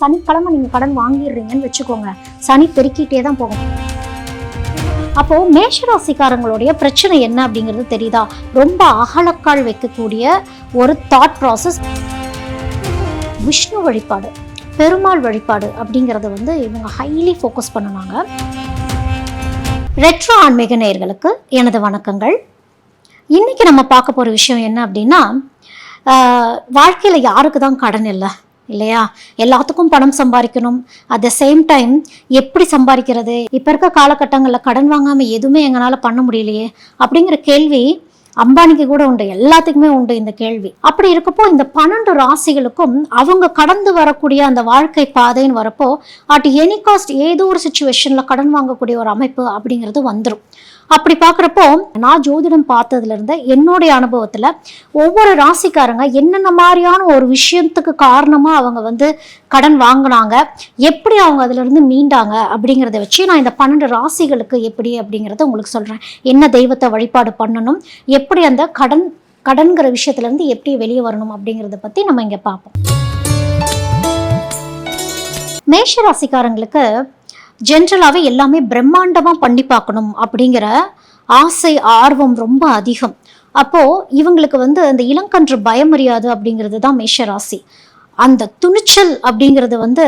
சனிக்கிழமை நீங்க கடன் வாங்கிடுறீங்கன்னு வச்சுக்கோங்க. சனி பெருக்கிட்டே தான் போகும். அப்போ மேஷராசிக்காரங்களுடைய பிரச்சனை என்ன அப்படிங்கிறது தெரியுதா? ரொம்ப அகலக்கால் வைக்கக்கூடிய ஒரு தாட் ப்ராசஸ் விஷ்ணு வழிபாடு பெருமாள் வழிபாடு அப்படிங்கிறத வந்து இவங்க ஹைலி ஃபோக்கஸ் பண்ணுவாங்க ரெட்ரோ ஆன்மீக நேயர்களுக்கு எனது வணக்கங்கள். இன்னைக்கு நம்ம பார்க்க போகிற விஷயம் என்ன அப்படின்னா வாழ்க்கையில் யாருக்கு தான் கடன் இல்லை? இல்லையா? எல்லாத்துக்கும் பணம் சம்பாதிக்கணும் அட் த சேம் டைம் எப்படி சம்பாதிக்கிறது இப்போ இருக்க காலகட்டங்களில் கடன் வாங்காமல் எதுவுமே எங்களால் பண்ண முடியலையே. அப்படிங்கிற கேள்வி அம்பானிக்கு கூட உண்டு. எல்லாத்துக்குமே உண்டு இந்த கேள்வி. அப்படி இருக்கப்போ இந்த பன்னெண்டு ராசிகளுக்கும் அவங்க கடந்து வரக்கூடிய அந்த வாழ்க்கை பாதைன்னு வரப்போ அட் எனி காஸ்ட் ஏதோ ஒரு சுச்சுவேஷனில் கடன் வாங்கக்கூடிய ஒரு அமைப்பு அப்படிங்கிறது வந்துடும் அப்படி பார்க்குறப்போ நான் ஜோதிடம் பார்த்ததுலேருந்து என்னுடைய அனுபவத்தில் ஒவ்வொரு ராசிக்காரங்க என்னென்ன மாதிரியான ஒரு விஷயத்துக்கு காரணமாக அவங்க வந்து கடன் வாங்கினாங்க எப்படி அவங்க அதிலிருந்து மீண்டாங்க அப்படிங்கிறத வச்சு நான் இந்த பன்னெண்டு ராசிகளுக்கு எப்படி அப்படிங்கிறத உங்களுக்கு சொல்கிறேன் என்ன தெய்வத்தை வழிபாடு பண்ணணும் எப்படி அந்த கடன் கடன்கிற விஷயத்துலேருந்து எப்படி வெளியே வரணும் அப்படிங்கிறத பற்றி நம்ம இங்கே பார்ப்போம். மேஷ ராசிக்காரங்களுக்கு ஜென்ரலாகவே எல்லாமே பிரம்மாண்டமாக பண்ணி பார்க்கணும் அப்படிங்கிற ஆசை ஆர்வம் ரொம்ப அதிகம். அப்போது இவங்களுக்கு வந்து அந்த இளங்கன்று பயமறியாது அப்படிங்கிறது தான் மேஷராசி. அந்த துணிச்சல் அப்படிங்கிறது வந்து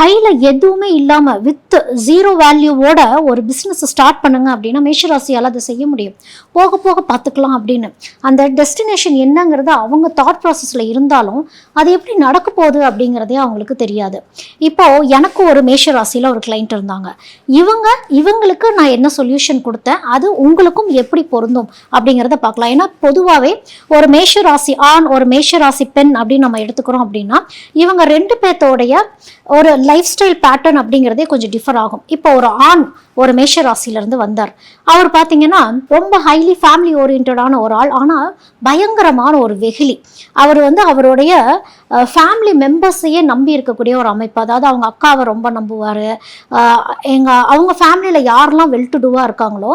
கையில் எதுவுமே இல்லாமல் வித் ஜீரோ வேல்யூவோட ஒரு பிஸ்னஸ் ஸ்டார்ட் பண்ணுங்க அப்படின்னா மேஷராசியால் அதை செய்ய முடியும். போக போக பார்த்துக்கலாம் அப்படின்னு. அந்த டெஸ்டினேஷன் என்னங்கிறது அவங்க தாட் ப்ராசஸில் இருந்தாலும் அது எப்படி நடக்க போகுது அப்படிங்கிறதே அவங்களுக்கு தெரியாது. இப்போ எனக்கு ஒரு மேஷராசியில் ஒரு கிளைண்ட் இருந்தாங்க. இவங்க இவங்களுக்கு நான் என்ன சொல்யூஷன் கொடுத்தேன்? அது உங்களுக்கும் எப்படி பொருந்தும் அப்படிங்கிறத பார்க்கலாம். ஏன்னா பொதுவாகவே ஒரு மேஷராசி ஆண் ஒரு மேஷராசி பெண் அப்படின்னு நம்ம எடுத்துக்கிறோம் அப்படின்னா இவங்க ரெண்டு பேர்த்தோடைய ஒரு லைஃப் ஸ்டைல் பேட்டர்ன் அப்படிங்கிறதே கொஞ்சம் டிஃபர் ஆகும். இப்போ ஒரு ஆண் ஒரு மேஷ ராசியிலேருந்து வந்தார். அவர் பார்த்தீங்கன்னா ரொம்ப ஹைலி ஃபேமிலி ஓரியன்டான ஒரு ஆள் ஆனால் பயங்கரமான ஒரு வெகுலி அவர் வந்து அவருடைய ஃபேமிலி மெம்பர்ஸையே நம்பி இருக்கக்கூடிய ஒரு அமைப்பு. அதாவது அவங்க அக்காவை ரொம்ப நம்புவார். எங்கள் அவங்க ஃபேமிலியில் யாரெல்லாம் வெல் டூவாக இருக்காங்களோ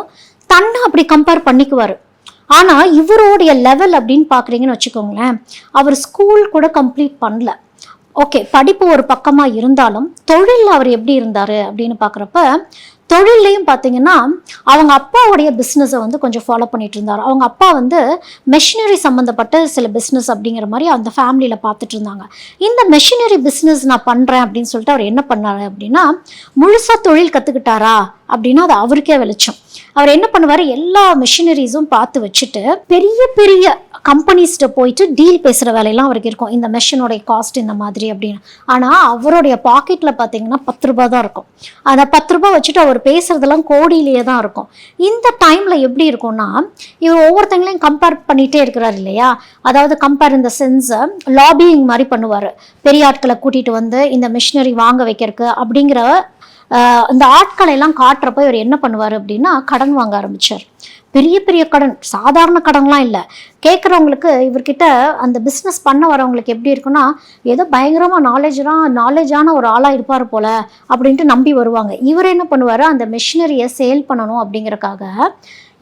தன்னை அப்படி கம்பேர் பண்ணிக்குவார். ஆனால் இவருடைய லெவல் அப்படின்னு பார்க்குறீங்கன்னு வச்சுக்கோங்களேன் அவர் ஸ்கூல் கூட கம்ப்ளீட் பண்ணல. ஓகே படிப்பு ஒரு பக்கமாக இருந்தாலும் தொழில் அவர் எப்படி இருந்தார் அப்படின்னு பார்க்குறப்ப தொழிலையும் பார்த்தீங்கன்னா அவங்க அப்பாவுடைய பிஸ்னஸை வந்து கொஞ்சம் ஃபாலோ பண்ணிட்டு இருந்தார். அவங்க அப்பா வந்து மெஷினரி சம்மந்தப்பட்ட சில பிஸ்னஸ் அப்படிங்கிற மாதிரி அந்த ஃபேமிலியில் பார்த்துட்டு இருந்தாங்க. இந்த மெஷினரி பிஸ்னஸ் நான் பண்ணுறேன் அப்படின்னு சொல்லிட்டு அவர் என்ன பண்ணாரு அப்படின்னா முழுசாக தொழில் கற்றுக்கிட்டாரா அப்படின்னா அது அவருக்கே வெளிச்சம். அவர் என்ன பண்ணுவார்? எல்லா மிஷினரிஸும் பார்த்து வச்சுட்டு பெரிய பெரிய கம்பெனிஸ்கிட்ட போயிட்டு டீல் பேசுகிற வேலையெல்லாம் அவருக்கு இருக்கும். இந்த மெஷினுடைய காஸ்ட் இந்த மாதிரி அப்படின்னு. ஆனால் அவருடைய பாக்கெட்டில் பார்த்தீங்கன்னா பத்து ரூபா தான் இருக்கும். அந்த பத்து ரூபா வச்சுட்டு அவர் பேசுகிறதெல்லாம் கோடியிலேயே தான் இருக்கும். இந்த டைமில் எப்படி இருக்கும்னா இவர் ஒவ்வொருத்தங்களையும் கம்பேர் பண்ணிகிட்டே இருக்கிறார் இல்லையா? அதாவது கம்பேர் இந்த சென்ஸை லாபியிங் மாதிரி பண்ணுவார். பெரிய ஆட்களை கூட்டிகிட்டு வந்து இந்த மிஷினரி வாங்க வைக்கிறதுக்கு அப்படிங்கிற இந்த ஆட்களை எல்லாம் காட்டுறப்ப இவர் என்ன பண்ணுவார் அப்படின்னா கடன் வாங்க ஆரம்பிச்சார். பெரிய பெரிய கடன் சாதாரண கடன்லாம் இல்லை. கேட்குறவங்களுக்கு இவர்கிட்ட அந்த பிஸ்னஸ் பண்ண வரவங்களுக்கு எப்படி இருக்குன்னா ஏதோ பயங்கரமாக நாலேஜாக நாலேஜான ஒரு ஆளாக இருப்பார் போல் அப்படின்ட்டு நம்பி வருவாங்க. இவர் என்ன பண்ணுவார்? அந்த மெஷினரியை சேல் பண்ணணும் அப்படிங்கிறக்காக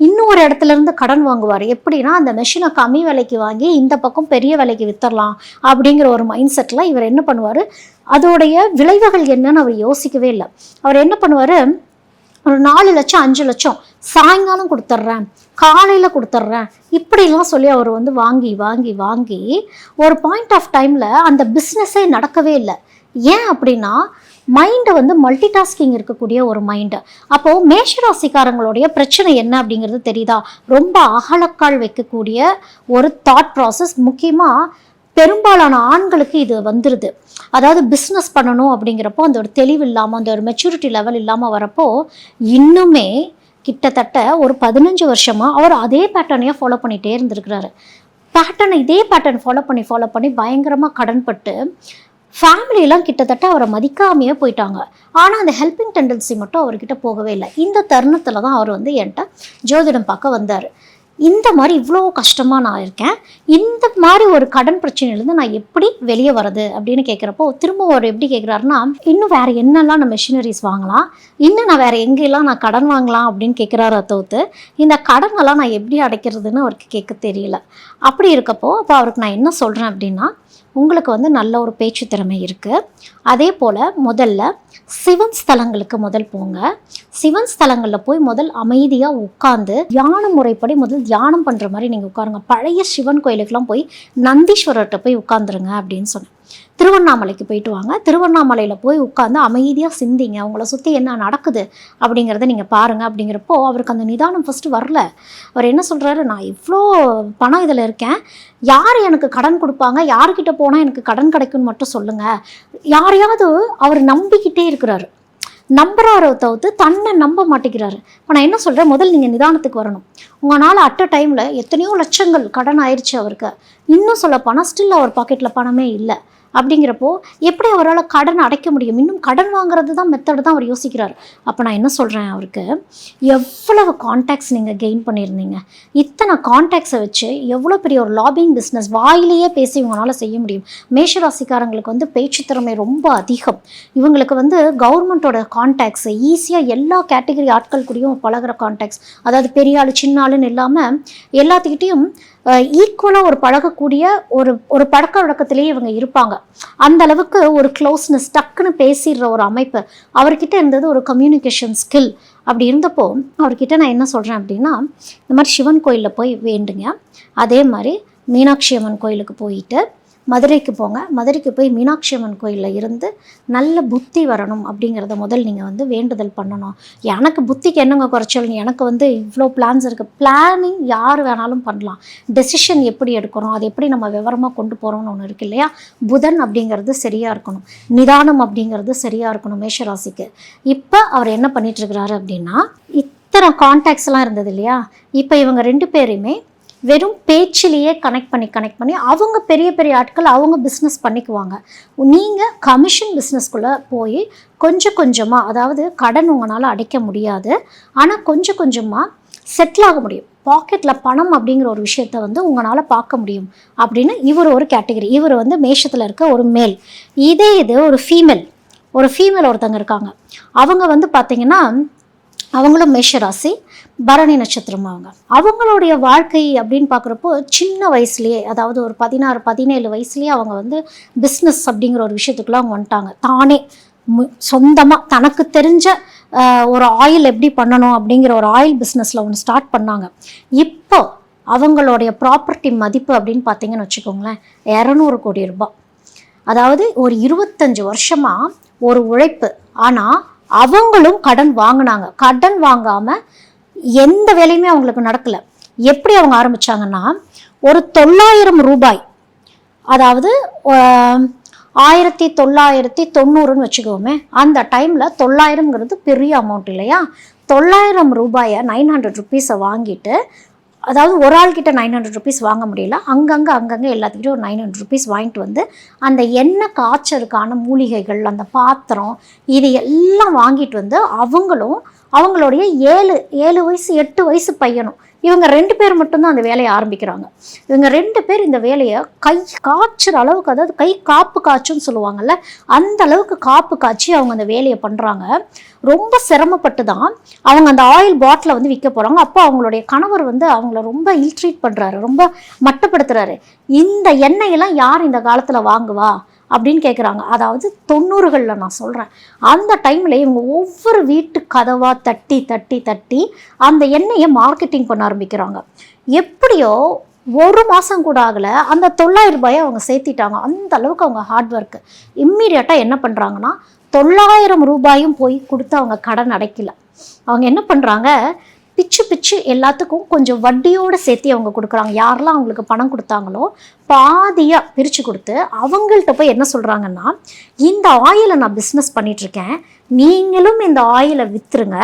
இன்னொரு இடத்துல இருந்து கடன் வாங்குவார். எப்படின்னா அந்த மெஷினை கம்மி விலைக்கு வாங்கி இந்த பக்கம் பெரிய விலைக்கு வித்தரலாம் அப்படிங்கிற ஒரு மைண்ட் செட்டில் இவர் என்ன பண்ணுவார்? அதோடைய விளைவுகள் என்னன்னு அவர் யோசிக்கவே இல்லை. அவர் என்ன பண்ணுவார்? ஒரு நாலு லட்சம் அஞ்சு லட்சம் சாயங்காலம் கொடுத்துட்றேன் காலையில் கொடுத்துட்றேன் இப்படிலாம் சொல்லி அவர் வந்து வாங்கி வாங்கி வாங்கி ஒரு பாயிண்ட் ஆஃப் டைமில் அந்த பிஸ்னஸே நடக்கவே இல்லை. ஏன் அப்படின்னா மைண்டு வந்து மல்டி டாஸ்கிங் இருக்கக்கூடிய ஒரு மைண்டு அப்போது மேஷராசிக்காரங்களுடைய பிரச்சனை என்ன அப்படிங்கிறது தெரியுதா? ரொம்ப அகலக்கால் வைக்கக்கூடிய ஒரு தாட் ப்ராசஸ் முக்கியமாக பெரும்பாலான ஆண்களுக்கு இது வந்துடுது அதாவது பிஸ்னஸ் பண்ணணும் அப்படிங்கிறப்போ அந்த ஒரு தெளிவு இல்லாமல் அந்த ஒரு மெச்சூரிட்டி லெவல் இல்லாமல் வரப்போ இன்னுமே கிட்டத்தட்ட ஒரு பதினஞ்சு வருஷமாக அவர் அதே பேட்டர்னையே ஃபாலோ பண்ணிகிட்டே இருந்திருக்கிறாரு. பேட்டர்னை இதே பேட்டர்ன் ஃபாலோ பண்ணி ஃபாலோ பண்ணி பயங்கரமாக கடன்பட்டு ஃபேமிலியெலாம் கிட்டத்தட்ட அவரை மதிக்காமையே போயிட்டாங்க. ஆனால் அந்த ஹெல்பிங் டெண்டன்சி மட்டும் அவர்கிட்ட போகவே இல்லை. இந்த தருணத்தில் தான் அவர் வந்து என்கிட்ட ஜோதிடம் பார்க்க வந்தார். இந்த மாதிரி இவ்வளோ கஷ்டமாக நான் இருக்கேன். இந்த மாதிரி ஒரு கடன் பிரச்சனையிலேருந்து நான் எப்படி வெளியே வரது அப்படின்னு கேட்குறப்போ திரும்ப அவர் எப்படி கேட்குறாருன்னா இன்னும் வேறு என்னெல்லாம் நான் மெஷினரிஸ் வாங்கலாம்? இன்னும் நான் வேறு எங்கெல்லாம் நான் கடன் வாங்கலாம்? அப்படின்னு கேட்குறாரு தோத்து இந்த கடனெல்லாம் நான் எப்படி அடைக்கிறதுன்னு அவருக்கு கேட்க தெரியல. அப்படி இருக்கப்போ அப்போ அவருக்கு நான் என்ன சொல்கிறேன் அப்படின்னா உங்களுக்கு வந்து நல்ல ஒரு பேச்சு திறமை இருக்குது அதே போல் முதல்ல சிவன் ஸ்தலங்களுக்கு முதல் போங்க. சிவன் ஸ்தலங்களில் போய் முதல் அமைதியாக உட்காந்து தியான முறைப்படி முதல் தியானம் பண்ணுற மாதிரி நீங்கள் உட்காருங்க. பழைய சிவன் கோயிலுக்கெலாம் போய் நந்தீஸ்வரர்கிட்ட போய் உட்காந்துருங்க அப்படின்னு சொன்னேன். திருவண்ணாமலைக்கு போயிட்டு வாங்க. திருவண்ணாமலையில் போய் உட்காந்து அமைதியாக சிந்திங்க. உங்களை சுற்றி என்ன நடக்குது அப்படிங்கிறத நீங்கள் பாருங்கள் அப்படிங்கிறப்போ அவருக்கு அந்த நிதானம் ஃபஸ்ட்டு வரல. அவர் என்ன சொல்கிறாரு நான் இவ்வளோ பணம் இதில் இருக்கேன். யார் எனக்கு கடன் கொடுப்பாங்க? யார்கிட்ட போனால் எனக்கு கடன் கிடைக்கும்னு மட்டும் சொல்லுங்கள் யாரையாவது அவர் நம்பிக்கிட்டே இருக்கிறாரு. நம்புறாரோ தவிர்த்து தன்னை நம்ப மாட்டேங்கிறாரு. இப்போ நான் என்ன சொல்கிறேன் முதல் நீங்கள் நிதானத்துக்கு வரணும். உங்களால் அட் அ டைமில் எத்தனையோ லட்சங்கள் கடன் ஆயிடுச்சு அவருக்கு. இன்னும் சொல்ல போனால் ஸ்டில் அவர் பாக்கெட்டில் பணமே இல்லை. அப்படிங்கிறப்போ எப்படி அவரால் கடன் அடைக்க முடியும்? இன்னும் கடன் வாங்குறது தான் மெத்தடு தான் அவர் யோசிக்கிறார். அப்போ நான் என்ன சொல்கிறேன் அவருக்கு? எவ்வளவு கான்டாக்ட்ஸ் நீங்கள் கெயின் பண்ணியிருந்தீங்க? இத்தனை கான்டாக்ட்ஸை வச்சு எவ்வளோ பெரிய ஒரு லாபிங் பிஸ்னஸ் வாயிலேயே பேசி இவங்களால் செய்ய முடியும்? மேஷராசிக்காரங்களுக்கு வந்து பேச்சு திறமை ரொம்ப அதிகம். இவங்களுக்கு வந்து கவர்மெண்ட்டோட கான்டாக்ட்ஸ் ஈஸியாக எல்லா கேட்டகரி ஆட்கள் கூடயும் பழகுற கான்டாக்ட்ஸ் அதாவது பெரிய ஆள் சின்ன ஆளுன்னு இல்லாமல் எல்லாத்துக்கிட்டேயும் ஈக்குவலாக ஒரு பழகக்கூடிய ஒரு ஒரு பழக்க வழக்கத்திலேயே இவங்க இருப்பாங்க. அந்த அளவுக்கு ஒரு க்ளோஸ்னஸ் டக்குன்னு பேசிடுற ஒரு அமைப்பு. அவர்கிட்ட இருந்தது ஒரு கம்யூனிகேஷன் ஸ்கில் அப்படி இருந்தப்போ அவர்கிட்ட நான் என்ன சொல்கிறேன் அப்படின்னா இந்த மாதிரி சிவன் கோயிலில் போய் வேண்டுங்க. அதே மாதிரி மீனாட்சி அம்மன் கோயிலுக்கு போயிட்டு மதுரைக்கு போங்க. மதுரைக்கு போய் மீனாட்சி அம்மன் கோயிலில் இருந்து நல்ல புத்தி வரணும் அப்படிங்கிறத முதல் நீங்கள் வந்து வேண்டுதல் பண்ணணும். எனக்கு புத்திக்கு என்னங்க குறைச்சல்? எனக்கு வந்து இவ்வளோ பிளான்ஸ் இருக்குது பிளானிங் யார் வேணாலும் பண்ணலாம். டெசிஷன் எப்படி எடுக்கிறோம் அது எப்படி நம்ம விவரமாக கொண்டு போகிறோம்னு ஒன்று இருக்கு இல்லையா? புதன் அப்படிங்கிறது சரியாக இருக்கணும். நிதானம் அப்படிங்கிறது சரியாக இருக்கணும் மேஷராசிக்கு. இப்போ அவர் என்ன பண்ணிட்டுருக்கிறாரு அப்படின்னா இத்தனை கான்டாக்ட்ஸ்லாம் இருந்தது இல்லையா? இப்போ இவங்க ரெண்டு பேரையுமே வெறும் பேச்சிலேயே கனெக்ட் பண்ணி கனெக்ட் பண்ணி அவங்க பெரிய பெரிய ஆட்கள் அவங்க பிஸ்னஸ் பண்ணிக்குவாங்க. நீங்கள் கமிஷன் பிஸ்னஸ்குள்ளே போய் கொஞ்சம் கொஞ்சமாக அதாவது கடன் உங்களால் அடைக்க முடியாது. ஆனால் கொஞ்சம் கொஞ்சமாக செட்டில் ஆக முடியும். பாக்கெட்டில் பணம் அப்படிங்கிற ஒரு விஷயத்த வந்து உங்களால் பார்க்க முடியும் அப்படின்னு இவர் ஒரு கேட்டகரி இவர் வந்து மேஷத்தில் இருக்க ஒரு மேல் இதே இது ஒரு ஃபீமேல் ஒரு ஃபீமேல் ஒருத்தங்க இருக்காங்க. அவங்க வந்து பார்த்திங்கன்னா அவங்களும் மேஷராசி பரணி நட்சத்திரம் அவங்க அவங்களுடைய வாழ்க்கை அப்படின்னு பார்க்குறப்போ சின்ன வயசுலேயே அதாவது ஒரு பதினாறு பதினேழு வயசுலேயே அவங்க வந்து பிஸ்னஸ் அப்படிங்கிற ஒரு விஷயத்துக்குலாம் அவங்க வந்துட்டாங்க. தானே சொந்தமாக தனக்கு தெரிஞ்ச ஒரு ஆயில் எப்படி பண்ணணும் அப்படிங்கிற ஒரு ஆயில் பிஸ்னஸில் ஒன்று ஸ்டார்ட் பண்ணாங்க. இப்போ அவங்களுடைய ப்ராப்பர்ட்டி மதிப்பு அப்படின்னு பார்த்தீங்கன்னு வச்சுக்கோங்களேன் இரநூறு கோடி ரூபாய். அதாவது ஒரு இருபத்தஞ்சு வருஷமாக ஒரு உழைப்பு. ஆனால் அவங்களும் கடன் வாங்கினாங்க. கடன் வாங்காமல் எந்த வேலையுமே அவங்களுக்கு நடக்கல. எப்படி அவங்க ஆரம்பித்தாங்கன்னா ஒரு தொள்ளாயிரம் ரூபாய் அதாவது ஆயிரத்தி தொள்ளாயிரத்தி தொண்ணூறுன்னு வச்சுக்கோமே அந்த டைமில் தொள்ளாயிரம்ங்கிறது பெரிய அமௌண்ட் இல்லையா? தொள்ளாயிரம் ரூபாயை நைன் ஹண்ட்ரட் ருபீஸை வாங்கிட்டு அதாவது ஒரு ஆள்கிட்ட நைன் ஹண்ட்ரட் ருபீஸ் வாங்க முடியல. அங்கங்கே அங்கங்கே எல்லாத்துக்கிட்டும் ஒரு நைன் ஹண்ட்ரட் ருபீஸ் வாங்கிட்டு வந்து அந்த எண்ணெய் காய்ச்சலுக்கான மூலிகைகள் அந்த பாத்திரம் இது எல்லாம் வாங்கிட்டு வந்து அவங்களும் அவங்களுடைய ஏழு ஏழு வயசு எட்டு வயசு பையனும். இவங்க ரெண்டு பேர் மட்டும்தான் அந்த வேலையை ஆரம்பிக்கிறாங்க. இவங்க ரெண்டு பேர் இந்த வேலையை கை காய்ச்சுற அளவுக்கு அதாவது கை காப்பு காய்ச்சுன்னு சொல்லுவாங்கல்ல அந்த அளவுக்கு காப்பு காய்ச்சி அவங்க அந்த வேலையை பண்ணுறாங்க ரொம்ப சிரமப்பட்டு தான் அவங்க அந்த ஆயில் பாட்டிலை வந்து விற்க போகிறாங்க அப்போ அவங்களுடைய கணவர் வந்து அவங்கள ரொம்ப இல்ட்ரீட் பண்ணுறாரு ரொம்ப மட்டப்படுத்துகிறாரு இந்த எண்ணெயெல்லாம் யார் இந்த காலத்தில் வாங்குவா? அப்படின்னு கேட்குறாங்க அதாவது தொண்ணூறுகளில் நான் சொல்கிறேன் அந்த டைமில் இவங்க ஒவ்வொரு வீட்டு கதவாக தட்டி தட்டி தட்டி அந்த எண்ணெயை மார்க்கெட்டிங் பண்ண ஆரம்பிக்கிறாங்க. எப்படியோ ஒரு மாதம் கூட ஆகலை. அந்த தொள்ளாயிரம் ரூபாயை அவங்க சேர்த்திட்டாங்க. அந்த அளவுக்கு அவங்க ஹார்ட் ஒர்க்கு இம்மீடியட்டாக என்ன பண்ணுறாங்கன்னா தொள்ளாயிரம் ரூபாயும் போய் கொடுத்து அவங்க கடன் அடைக்கல. அவங்க என்ன பண்ணுறாங்க பிச்சு பிச்சு எல்லாத்துக்கும் கொஞ்சம் வட்டியோடு சேர்த்து அவங்க கொடுக்குறாங்க. யாரெல்லாம் அவங்களுக்கு பணம் கொடுத்தாங்களோ பாதியாக பிரித்து கொடுத்து அவங்கள்ட்ட போய் என்ன சொல்கிறாங்கன்னா இந்த ஆயிலை நான் பிஸ்னஸ் பண்ணிகிட்ருக்கேன் நீங்களும் இந்த ஆயிலை விற்றுருங்க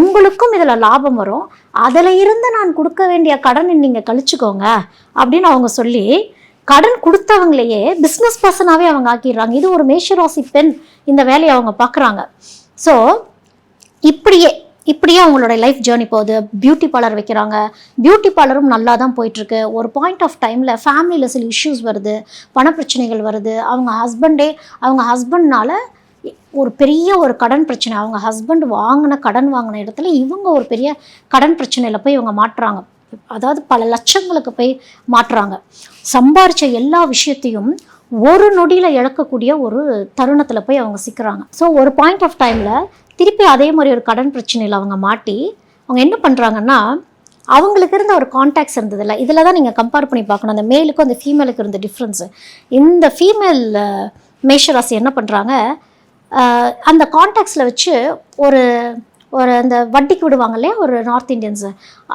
உங்களுக்கும் இதில் லாபம் வரும். அதில் இருந்து நான் கொடுக்க வேண்டிய கடனை நீங்கள் கழிச்சுக்கோங்க அப்படின்னு அவங்க சொல்லி கடன் கொடுத்தவங்களையே பிஸ்னஸ் பர்சனாகவே அவங்க ஆக்கிடுறாங்க. இது ஒரு மேஷராசி பெண் இந்த வேலையை அவங்க பார்க்குறாங்க. ஸோ இப்படியே இப்படியே அவங்களோட லைஃப் ஜேர்னி போகுது. பியூட்டி பார்லர் வைக்கிறாங்க. பியூட்டி பார்லரும் நல்லா தான் போயிட்டுருக்கு. ஒரு பாயிண்ட் ஆஃப் டைமில் ஃபேமிலியில் சில இஷ்யூஸ் வருது. பணப்பிரச்சனைகள் வருது. அவங்க ஹஸ்பண்டே அவங்க ஹஸ்பண்ட்னால ஒரு பெரிய ஒரு கடன் பிரச்சனை. அவங்க ஹஸ்பண்ட் வாங்கின கடன் வாங்கின இடத்துல இவங்க ஒரு பெரிய கடன் பிரச்சனையில் போய் இவங்க மாட்டுறாங்க. அதாவது பல லட்சங்களுக்கு போய் மாட்டுறாங்க. சம்பாரித்த எல்லா விஷயத்தையும் ஒரு நொடியில் இழக்கக்கூடிய ஒரு தருணத்தில் போய் அவங்க சிக்கிறாங்க. ஸோ ஒரு பாயிண்ட் ஆஃப் டைமில் திருப்பி அதே மாதிரி ஒரு கடன் பிரச்சனையில் அவங்க மாட்டி அவங்க என்ன பண்ணுறாங்கன்னா அவங்களுக்கு இருந்த ஒரு கான்டாக்ட்ஸ் இருந்ததில்ல. இதில் தான் நீங்கள் கம்பேர் பண்ணி பார்க்கணும். அந்த மேலுக்கும் அந்த ஃபீமேலுக்கு இருந்த டிஃப்ரென்ஸு இந்த ஃபீமேல் மேஷராசி என்ன பண்ணுறாங்க அந்த கான்டாக்ட்ஸில் வச்சு ஒரு ஒரு அந்த வட்டிக்கு விடுவாங்க இல்லையா? ஒரு நார்த் இந்தியன்ஸு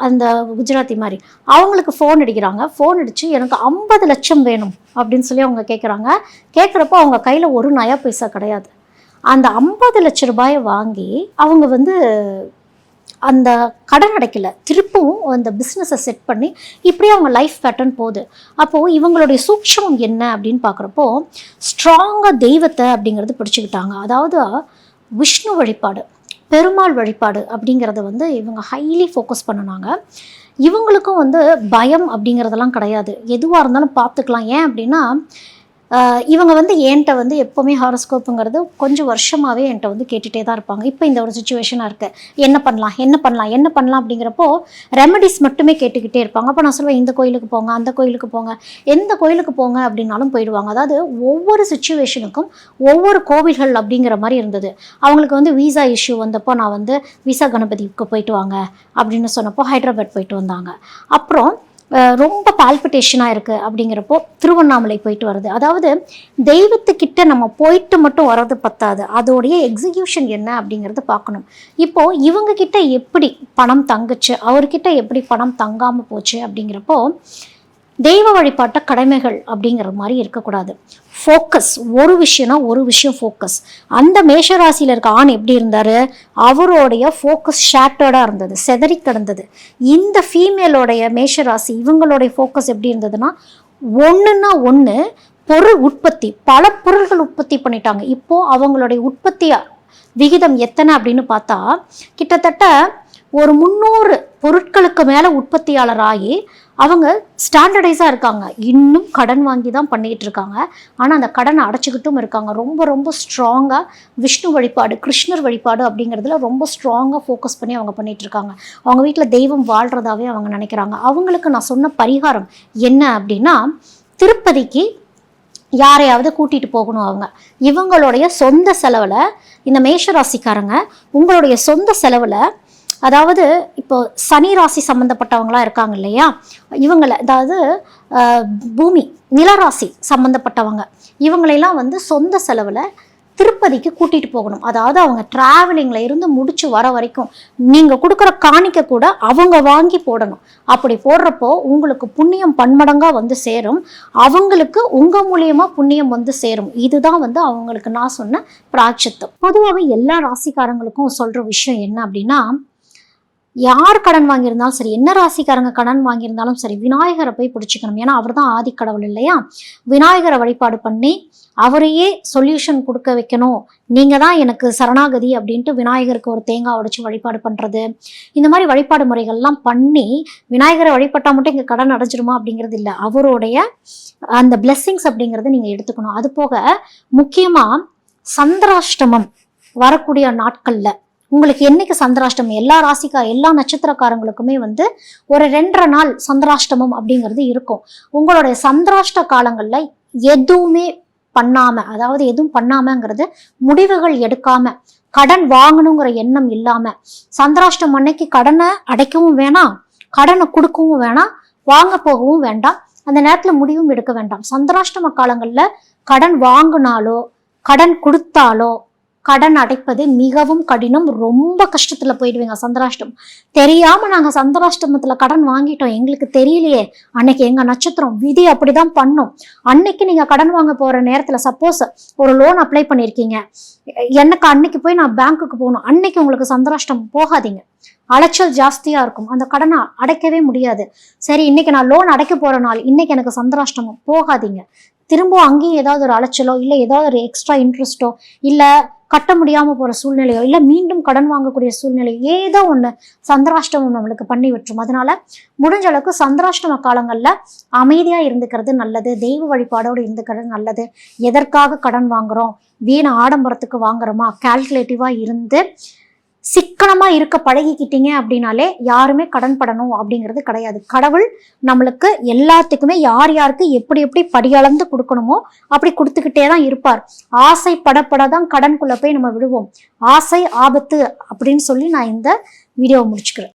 அந்த குஜராத்தி மாதிரி. அவங்களுக்கு ஃபோன் அடிக்கிறாங்க. ஃபோன் அடித்து எனக்கு ஐம்பது லட்சம் வேணும் அப்படின்னு சொல்லி அவங்க கேட்குறாங்க கேட்குறப்போ அவங்க கையில் ஒரு நயா பைசா கிடையாது. அந்த ஐம்பது லட்ச ரூபாயை வாங்கி அவங்க வந்து அந்த கடன் அடைக்கல. திருப்பவும் அந்த பிஸ்னஸை செட் பண்ணி இப்படியே அவங்க லைஃப் பேட்டர்ன் போகுது. அப்போது இவங்களுடைய சூட்சம் என்ன அப்படின்னு பார்க்குறப்போ ஸ்ட்ராங்காக தெய்வத்தை அப்படிங்கிறது பிடிச்சிக்கிட்டாங்க. அதாவது விஷ்ணு வழிபாடு பெருமாள் வழிபாடு அப்படிங்கிறத வந்து இவங்க ஹைலி ஃபோக்கஸ் பண்ணினாங்க. இவங்களுக்கும் வந்து பயம் அப்படிங்கிறதெல்லாம் கிடையாது. எதுவாக இருந்தாலும் பார்த்துக்கலாம். ஏன் அப்படின்னா இவங்க வந்து என்கிட்ட வந்து எப்போவுமே ஹாரோஸ்கோப்புங்கிறது கொஞ்சம் வருஷமாகவே என்கிட்ட வந்து கேட்டுகிட்டே தான் இருப்பாங்க. இப்போ இந்த ஒரு சுச்சுவேஷனாக இருக்குது என்ன பண்ணலாம்? என்ன பண்ணலாம்? என்ன பண்ணலாம்? அப்படிங்கிறப்போ ரெமடிஸ் மட்டுமே கேட்டுக்கிட்டே இருப்பாங்க. அப்போ நான் சொல்லுவேன் இந்த கோயிலுக்கு போங்க அந்த கோயிலுக்கு போங்க. எந்த கோயிலுக்கு போங்க? அப்படின்னாலும் போயிடுவாங்க. அதாவது ஒவ்வொரு சுச்சுவேஷனுக்கும் ஒவ்வொரு கோவில்கள் அப்படிங்கிற மாதிரி இருந்தது. அவங்களுக்கு வந்து விசா இஷ்யூ வந்தப்போ நான் வந்து விசா கணபதிக்கு போயிட்டு வாங்க அப்படின்னு சொன்னப்போ ஹைதராபாத் போயிட்டு வந்தாங்க. அப்புறம் ரொம்ப பால்பிட்டேஷனாக இருக்குது அப்படிங்கிறப்போ திருவண்ணாமலை போயிட்டு வருது அதாவது தெய்வத்துக்கிட்ட நம்ம போயிட்டு மட்டும் வர்றது பத்தாது. அதோடைய எக்ஸிக்யூஷன் என்ன அப்படிங்கிறத பார்க்கணும். இப்போது இவங்கக்கிட்ட எப்படி பணம் தங்குச்சு? அவர்கிட்ட எப்படி பணம் தங்காமல் போச்சு அப்படிங்கிறப்போ தெய்வ வழிபாட்ட கடமைகள் அப்படிங்கிற மாதிரி இருக்கக்கூடாது. ஃபோக்கஸ் ஒரு விஷயம்னா ஒரு விஷயம் ஃபோக்கஸ் அந்த மேஷராசியில் இருக்க ஆண் எப்படி இருந்தார்? அவருடைய ஃபோக்கஸ் ஷேட்டர்டாக இருந்தது செதறி கிடந்தது. இந்த ஃபீமேலோடைய மேஷராசி இவங்களுடைய ஃபோக்கஸ் எப்படி இருந்ததுன்னா ஒன்றுன்னா ஒன்று பொருள் உற்பத்தி. பல பொருள்கள் உற்பத்தி பண்ணிட்டாங்க. இப்போது அவங்களுடைய உற்பத்தி விகிதம் எத்தனை அப்படின்னு பார்த்தா கிட்டத்தட்ட ஒரு முந்நூறு பொருட்களுக்கு மேலே உற்பத்தியாளர் ஆகி அவங்க ஸ்டாண்டர்டைஸாக இருக்காங்க. இன்னும் கடன் வாங்கி தான் பண்ணிகிட்டு இருக்காங்க ஆனால் அந்த கடனை அடைச்சிக்கிட்டும் இருக்காங்க. ரொம்ப ரொம்ப ஸ்ட்ராங்காக விஷ்ணு வழிபாடு கிருஷ்ணர் வழிபாடு அப்படிங்கிறதுல ரொம்ப ஸ்ட்ராங்காக ஃபோக்கஸ் பண்ணி அவங்க பண்ணிகிட்டு இருக்காங்க அவங்க வீட்டில் தெய்வம் வாழ்கிறதாவே அவங்க நினைக்கிறாங்க. அவங்களுக்கு நான் சொன்ன பரிகாரம் என்ன அப்படின்னா திருப்பதிக்கு யாரையாவது கூட்டிகிட்டு போகணும் அவங்க. இவங்களுடைய சொந்த செலவில் இந்த மேஷராசிக்காரங்க உங்களுடைய சொந்த செலவில் அதாவது இப்போ சனி ராசி சம்மந்தப்பட்டவங்களா இருக்காங்க இல்லையா? இவங்களை அதாவது பூமி நிலராசி சம்மந்தப்பட்டவங்க இவங்களையெல்லாம் வந்து சொந்த செலவில் திருப்பதிக்கு கூட்டிகிட்டு போகணும். அதாவது அவங்க டிராவலிங்கில் இருந்து முடிச்சு வர வரைக்கும் நீங்கள் கொடுக்குற காணிக்க கூட அவங்க வாங்கி போடணும். அப்படி போடுறப்போ உங்களுக்கு புண்ணியம் பன்மடங்காக வந்து சேரும். அவங்களுக்கு உங்கள் மூலியமாக புண்ணியம் வந்து சேரும். இதுதான் வந்து அவங்களுக்கு நான் சொன்ன பிராட்சத்தம் பொதுவாகவே எல்லா ராசிக்காரங்களுக்கும் சொல்கிற விஷயம் என்ன அப்படின்னா யார் கடன் வாங்கியிருந்தாலும் சரி என்ன ராசிக்காரங்க கடன் வாங்கியிருந்தாலும் சரி விநாயகரை போய் பிடிச்சிக்கணும். ஏன்னா அவர் தான் ஆதிக்கடவுள் இல்லையா? விநாயகரை வழிபாடு பண்ணி அவரையே சொல்யூஷன் கொடுக்க வைக்கணும். நீங்கள் தான் எனக்கு சரணாகதி அப்படின்ட்டு விநாயகருக்கு ஒரு தேங்காய் உடைச்சு வழிபாடு பண்ணுறது இந்த மாதிரி வழிபாடு முறைகள்லாம் பண்ணி விநாயகரை வழிபட்டால் மட்டும் இங்கே கடன் அடைஞ்சிருமா அப்படிங்கிறது இல்லை. அவருடைய அந்த பிளெஸ்ஸிங்ஸ் அப்படிங்கிறத நீங்கள் எடுத்துக்கணும். அது போக முக்கியமாக சந்திராஷ்டமம் வரக்கூடிய நாட்களில் உங்களுக்கு என்னைக்கு சந்திராஷ்டமம்? எல்லா ராசிக்கா எல்லா நட்சத்திரக்காரங்களுக்குமே வந்து ஒரு ரெண்டரை நாள் சந்திராஷ்டமம் அப்படிங்கிறது இருக்கும். உங்களுடைய சந்திராஷ்ட காலங்களில் எதுவுமே பண்ணாம அதாவது எதுவும் பண்ணாமங்கிறது முடிவுகள் எடுக்காம கடன் வாங்கணுங்கிற எண்ணம் இல்லாம சந்திராஷ்டம் அன்னைக்கு கடனை அடைக்கவும் வேணாம் கடனை கொடுக்கவும் வேணாம் வாங்க போகவும் வேண்டாம் அந்த நேரத்தில் முடிவும் எடுக்க வேண்டாம். சந்திராஷ்டம காலங்களில் கடன் வாங்கினாலோ கடன் கொடுத்தாலோ கடன் அடைப்பது மிகவும் கடினம் ரொம்ப கஷ்டத்துல போயிடுவீங்க சந்திராஷ்டம். தெரியாம நாங்க சந்திராஷ்டமத்துல கடன் வாங்கிட்டோம். எங்களுக்கு தெரியலையே. அன்னைக்கு எங்க நட்சத்திரம் விதி அப்படிதான் பண்ணும். அன்னைக்கு நீங்க கடன் வாங்க போற நேரத்துல சப்போஸ் ஒரு லோன் அப்ளை பண்ணிருக்கீங்க. எனக்கு அன்னைக்கு போய் நான் பேங்க்குக்கு போகணும். அன்னைக்கு உங்களுக்கு சந்திராஷ்டம் போகாதீங்க. அலைச்சல் ஜாஸ்தியா இருக்கும். அந்த கடனை அடைக்கவே முடியாது. சரி இன்னைக்கு நான் லோன் அடைக்க போற நாள். இன்னைக்கு எனக்கு சந்திராஷ்டமம் போகாதீங்க. திரும்பவும் அங்கேயும் ஏதாவது ஒரு அலைச்சலோ இல்லை ஏதாவது ஒரு எக்ஸ்ட்ரா இன்ட்ரெஸ்ட்டோ இல்லை கட்ட முடியாம போற சூழ்நிலையோ இல்லை மீண்டும் கடன் வாங்கக்கூடிய சூழ்நிலையோ ஏதோ ஒண்ணு சந்திராஷ்டமம் நம்மளுக்கு பண்ணி விட்டுரும். அதனால முடிஞ்ச அளவுக்கு சந்திராஷ்டம காலங்கள்ல அமைதியா இருந்துக்கிறது நல்லது. தெய்வ வழிபாடோடு இருந்துக்கிறது நல்லது. எதற்காக கடன் வாங்குறோம்? வீண ஆடம்பரத்துக்கு வாங்குறோமா? கால்குலேட்டிவா இருந்து சிக்கனமா இருக்க பழகிக்கிட்டீங்க அப்படின்னாலே யாருமே கடன் படணும் அப்படிங்கிறது கிடையாது. கடவுள் நம்மளுக்கு எல்லாத்துக்குமே யார் யாருக்கு எப்படி எப்படி படியளந்து கொடுக்கணுமோ அப்படி கொடுத்துக்கிட்டே தான் இருப்பார். ஆசை படப்பட தான் கடன்குள்ள போய் நம்ம விடுவோம் ஆசை ஆபத்து அப்படின்னு சொல்லி நான் இந்த வீடியோவை முடிச்சுக்கிறேன்.